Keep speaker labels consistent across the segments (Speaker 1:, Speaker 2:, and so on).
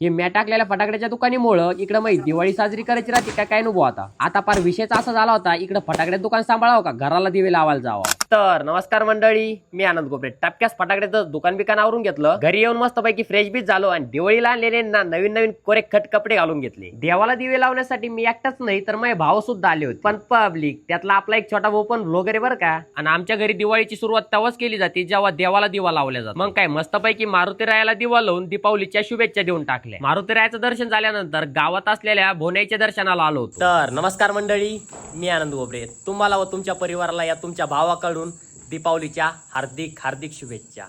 Speaker 1: हे म्या टाकलेल्या फटाकड्याच्या दुकानीमुळं इकडं मग दिवाळी साजरी करायची राहते का काय नको आता? आता पार विषयच असा झाला होता इकडं फटाकड्या दुकान सांभाळावं का? घराला दिवे लावायला जावं. तर नमस्कार मंडळी मी आनंद गोपरे. टपक्यास फटाकड्याचं दुकान बिकानावरून घेतलं. घरी येऊन मस्त पैकी फ्रेश बीच झालो आणि दिवाळीला आणलेले ना नवीन नवीन कोरे खट कपडे घालून घेतले. देवाला दिवे लावण्यासाठी मी एकटाच नाही तर माझे भाव सुद्धा आले होते. पण पब्लिक त्यातला आपला एक छोटा भाऊ पण व्लॉगर आहे बरं का. आणि आमच्या घरी दिवाळीची सुरुवात तेव्हाच केली जाते जेव्हा देवाला दिवा लावल्या जातात मग काय मस्तपैकी मारुती रायाला दिवा लावून दीपावलीच्या शुभेच्छा देऊन टाकल्या. मारुती रायाचं दर्शन झाल्यानंतर गावात असलेल्या भोण्याच्या दर्शनाला आलो तर नमस्कार मंडळी मी आनंद गोबरे तुम्हाला व तुमच्या परिवाराला या तुमच्या भावाकडून दीपावलीच्या हार्दिक हार्दिक शुभेच्छा.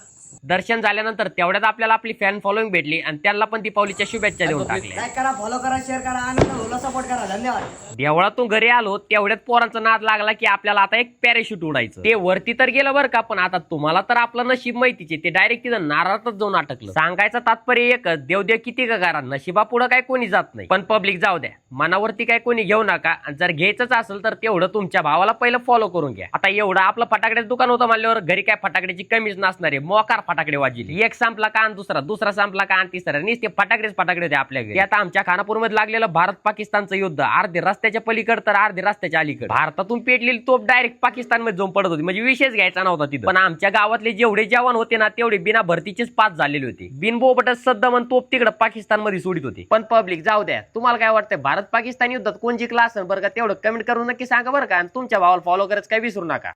Speaker 1: दर्शन झाल्यानंतर तेवढ्यात आपल्याला आपली फॅन फॉलोईंग भेटली आणि त्यांना पण दीपावलीच्या शुभेच्छा देऊन टाकल्या.
Speaker 2: लाईक करा फॉलो करा शेअर करा आणि सपोर्ट करा. धन्यवाद.
Speaker 1: देवळातून घरी आलो तेवढ्यात पोरांचा नाद लागला की आपल्याला आता एक पॅरेशूट उडायचं. ते वरती तर गेलं बरं का पण आता तुम्हाला तर आपलं नशीब माहितीचे ते डायरेक्ट तिथं नारळातच जाऊन अटकलं. सांगायचं तात्पर्य एकच देवदेव किती का करा नशिबा पुढे काय कोणी जात नाही. पण पब्लिक जाऊ द्या मनावरती काय कोणी घेऊ नका आणि जर घ्यायचंच असेल तर तेवढं तुमच्या भावाला पहिलं फॉलो करून घ्या. आता एवढं आपलं फटाकड्याचं दुकान होतं म्हणल्यावर घरी काय फटाकड्याची कमीच नसणार आहे. मोकार फटाकडे वाजले. एक संपला का आणि दुसरा दुसरा संपला का आणि तिसरा. नुसते फटाकडेच फटाकडे होते आपल्या घरी. आता आमच्या खानापूरमध्ये लागलेलं भारत पाकिस्तानचं युद्ध. अर्धे रस्त्याच्या पलीकडे तर अर्धे रस्त्याच्या अलीकडे. भारतातून पेटलेली तोप डायरेक्ट पाकिस्तानमध्ये जाऊन पडत होती. म्हणजे विशेष घ्यायचा नव्हता तिथं. पण आमच्या गावातले जेवढे जवान होते ना तेवढे बिना भरतीचेच पास झालेले होते. बिनबोबट सद्दाम आणि तोप तिकडे पाकिस्तानमध्ये सोडित होते. पण पब्लिक जाऊ द्या. तुम्हाला काय वाटतंय भारत पाकिस्तान युद्धात कोण जिंकला असेल बरं का? तेवढं कमेंट करून नक्की सांगा बरं का. आणि तुमच्या भावाला फॉलो करायचं काय विसरू नका.